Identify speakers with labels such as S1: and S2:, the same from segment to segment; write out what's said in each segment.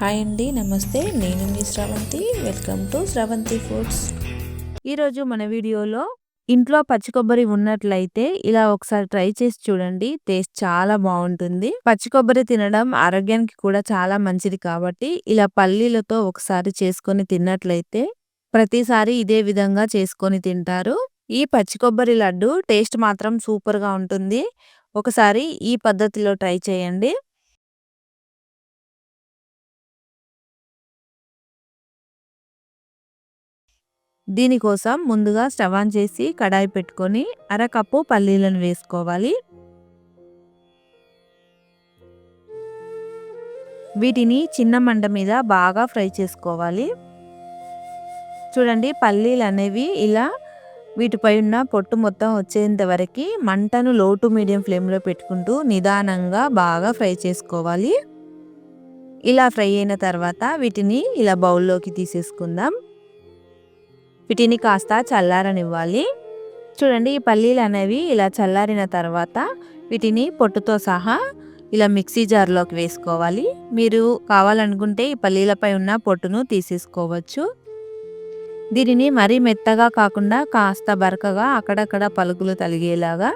S1: Hi అండి నమస్తే. నేను మీ Sravanthi. Welcome to Sravanthi foods
S2: ఈరోజు మన వీడియోలో ఇంట్లో పచ్చి కొబ్బరి ఉన్నట్లయితే ఇలా ఒకసారి ట్రై చేసి చూడండి. టేస్ట్ చాలా బాగుంటుంది. పచ్చి కొబ్బరి తినడం ఆరోగ్యానికి కూడా చాలా మంచిది కాబట్టి ఇలా పల్లీలతో ఒకసారి చేసుకొని తిన్నట్లయితే ప్రతిసారి ఇదే విధంగా చేసుకొని తింటారు. ఈ పచ్చి కొబ్బరి లడ్డు టేస్ట్ మాత్రం సూపర్గా ఉంటుంది. ఒకసారి ఈ పద్ధతిలో ట్రై చేయండి. దీనికోసం ముందుగా స్టవ్ ఆన్ చేసి కడాయి పెట్టుకొని అరకప్పు పల్లీలను వేసుకోవాలి. వీటిని చిన్న మంట మీద బాగా ఫ్రై చేసుకోవాలి. చూడండి పల్లీలు అనేవి ఇలా వీటిపై ఉన్న పొట్టు మొత్తం వచ్చేంత వరకు మంటను లో టు మీడియం ఫ్లేమ్లో పెట్టుకుంటూ నిదానంగా బాగా ఫ్రై చేసుకోవాలి. ఇలా ఫ్రై అయిన తర్వాత వీటిని ఇలా బౌల్లోకి తీసేసుకుందాం. వీటిని కాస్త చల్లారనివ్వాలి. చూడండి ఈ పల్లీలు అనేవి ఇలా చల్లారిన తర్వాత వీటిని పొట్టుతో సహా ఇలా మిక్సీ జార్లోకి వేసుకోవాలి. మీరు కావాలనుకుంటే ఈ పల్లీలపై ఉన్న పొట్టును తీసేసుకోవచ్చు. దీనిని మరీ మెత్తగా కాకుండా కాస్త బరకగా అక్కడక్కడ పలుకులు తలిగేలాగా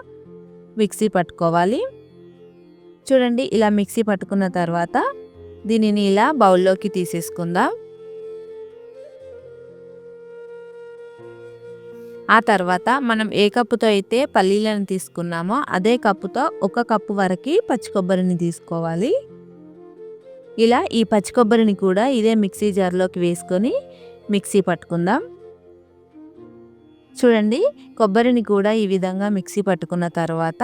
S2: మిక్సీ పట్టుకోవాలి. చూడండి ఇలా మిక్సీ పట్టుకున్న తర్వాత దీనిని ఇలా బౌల్లోకి తీసేసుకుందాం. ఆ తర్వాత మనం ఏ కప్పుతో అయితే పల్లీలను తీసుకున్నామో అదే కప్పుతో ఒక కప్పు వరకు పచ్చి కొబ్బరిని తీసుకోవాలి. ఇలా ఈ పచ్చి కొబ్బరిని కూడా ఇదే మిక్సీ జార్లోకి వేసుకొని మిక్సీ పట్టుకుందాం. చూడండి కొబ్బరిని కూడా ఈ విధంగా మిక్సీ పట్టుకున్న తర్వాత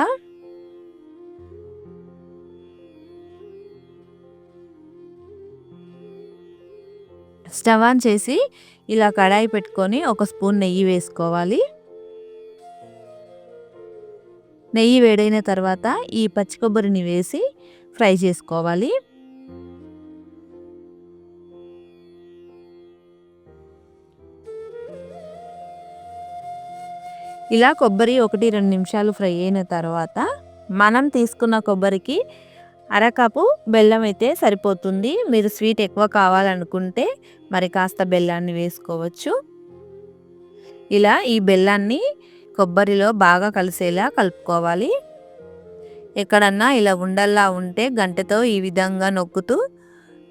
S2: స్టవ్ ఆన్ చేసి ఇలా కడాయి పెట్టుకొని ఒక స్పూన్ నెయ్యి వేసుకోవాలి. నెయ్యి వేడైన తర్వాత ఈ పచ్చి కొబ్బరిని వేసి ఫ్రై చేసుకోవాలి. ఇలా కొబ్బరి ఒకటి రెండు నిమిషాలు ఫ్రై అయిన తర్వాత మనం తీసుకున్న కొబ్బరికి అరకపు బెల్లం అయితే సరిపోతుంది. మీరు స్వీట్ ఎక్కువ కావాలనుకుంటే మరి కాస్త బెల్లాన్ని వేసుకోవచ్చు. ఇలా ఈ బెల్లాన్ని కొబ్బరిలో బాగా కలిసేలా కలుపుకోవాలి. ఎక్కడన్నా ఇలా ఉండల్లా ఉంటే గంటతో ఈ విధంగా నొక్కుతూ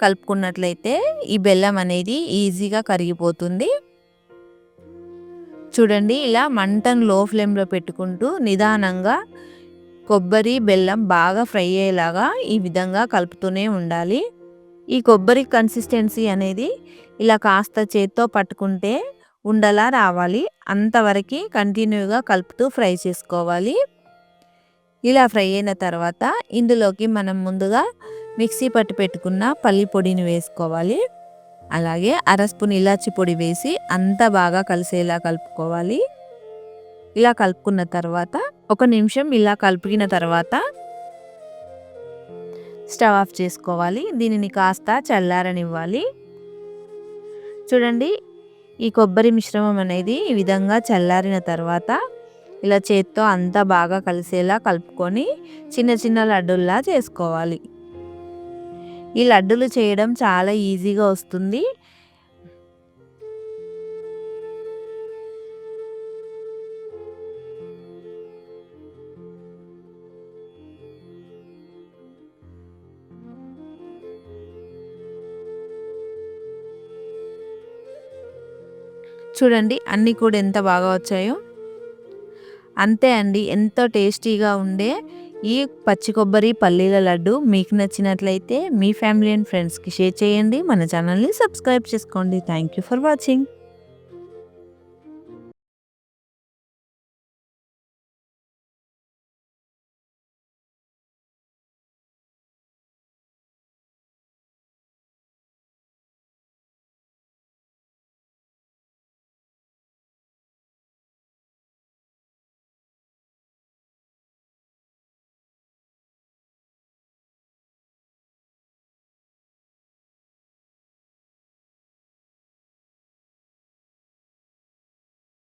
S2: కలుపుకున్నట్లయితే ఈ బెల్లం అనేది ఈజీగా కరిగిపోతుంది. చూడండి ఇలా మంటను లో ఫ్లేమ్లో పెట్టుకుంటూ నిదానంగా కొబ్బరి బెల్లం బాగా ఫ్రై అయ్యేలాగా ఈ విధంగా కలుపుతూనే ఉండాలి. ఈ కొబ్బరి కన్సిస్టెన్సీ అనేది ఇలా కాస్త చేత్తో పట్టుకుంటే ఉండలా రావాలి. అంతవరకు కంటిన్యూగా కలుపుతూ ఫ్రై చేసుకోవాలి. ఇలా ఫ్రై అయిన తర్వాత ఇందులోకి మనం ముందుగా మిక్సీ పట్టి పెట్టుకున్న పల్లి పొడిని వేసుకోవాలి. అలాగే అర స్పూన్ ఇలాచి పొడి వేసి అంతా బాగా కలిసేలా కలుపుకోవాలి. ఇలా కలుపుకున్న తర్వాత ఒక నిమిషం ఇలా కలిపిన తర్వాత స్టవ్ ఆఫ్ చేసుకోవాలి. దీనిని కాస్త చల్లారనివ్వాలి. చూడండి ఈ కొబ్బరి మిశ్రమం అనేది ఈ విధంగా చల్లారిన తర్వాత ఇలా చేత్తో అంతా బాగా కలిసేలా కలుపుకొని చిన్న చిన్న లడ్డుల్లా చేసుకోవాలి. ఈ లడ్డులు చేయడం చాలా ఈజీగా వస్తుంది. చూడండి అన్నీ కూడా ఎంత బాగా వచ్చాయో. అంతే అండి ఎంతో టేస్టీగా ఉండే ఈ పచ్చి కొబ్బరి పల్లీల లడ్డు మీకు నచ్చినట్లయితే మీ ఫ్యామిలీ అండ్ ఫ్రెండ్స్కి షేర్ చేయండి. మన ఛానల్ని సబ్స్క్రైబ్ చేసుకోండి. Thank you for watching.